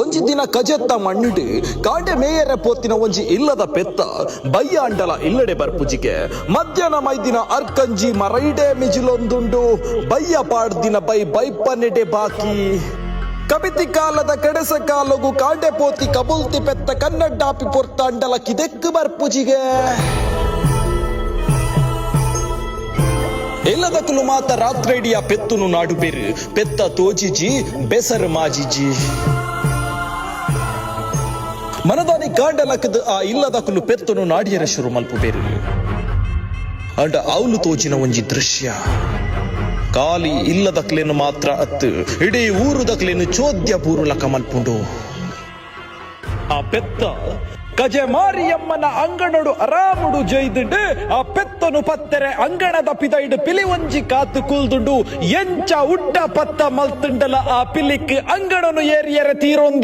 ಒಂಜಿ ದಿನ ಕಜೆತ್ತ ಮಣ್ಣಿಡು, ಕಾಂಡೆ ಮೇಯರ ಪೋತಿನ ಒಂಜಿ ಇಲ್ಲದ ಪೆತ್ತ ಬಯ್ಯಾಂಡಲ ಇಲ್ಲಡೆ ಬರ್ಪುಜಿಗೆ ಮಧ್ಯಾಹ್ನ ಮೈದಿನ ಅರ್ಕಂಜಿ ಮರೈಡೆ ಮಿಜಿಲೊಂದುಂಡು ಬಯ್ಯ ಪಾಡ್ದಿನ ಬೈ ಬೈಪನೆಡೆ ಬಾಕಿ. ಕಬಿತಿ ಕಾಲದ ಕಡೆಸ ಕಾಲಗು ಕಾಂಡೆ ಪೋತಿ ಕಬುಲ್ತಿ ಪೆತ್ತ ಕನ್ನಡ್ಡಾಪಿ ಪೊರ್ತ ಅಂಡಲ ಕಿದೆಕ್ಕು ಬರ್ಪುಜಿಗೆ. ಎಲ್ಲದಕ್ಕೂ ಮಾತ ರಾತ್ರೇಡಿಯ ಪೆತ್ತುನು ನಾಡು ಬೇರು ಪೆತ್ತ ತೋಜಿಜಿ, ಬೆಸರು ಮಾಜಿಜಿ. ಮನದಾನಿ ಕಾಂಡಲಕ್ಕದ ಆ ಇಲ್ಲದಕಲು ಪೆತ್ತನು ನಾಡಿಯರ ಶುರು ಮಲ್ಪು ಬೇರು ಅಂಡ ಅವಲು ತೋಜಿನ ಒಂಜಿ ದೃಶ್ಯ. ಕಾಲಿ ಇಲ್ಲದಕ್ಲೇನು ಮಾತ್ರ ಅತ್ತು, ಇಡೀ ಊರುದಕ್ಲೇನು ಚೋದ್ಯ ಪೂರುಲಕ ಮಲ್ಪುಂಡು. ಆ ಪೆತ್ತ, ಕಜೆ ಮಾರಿಯಮ್ಮನ ಅಂಗಣಡು ಅರಾಮುಡು ಜೈದುಂಡು, ಆ ಪೆತ್ತನು ಪತ್ತೆರೆ ಅಂಗಣದ ಪಿದೈಡು ಪಿಲಿ ಒಂಜಿ ಕಾತು ಕೂಲ್ದುಂಡು, ಎಂಚ ಉಡ್ಡ ಪತ್ತ ಮಲ್ತುಂಡಲ ಆ ಪಿಲಿಕ್ ಅಂಗಣನು ಏರಿಯರೆ ತೀರೊಂದಿ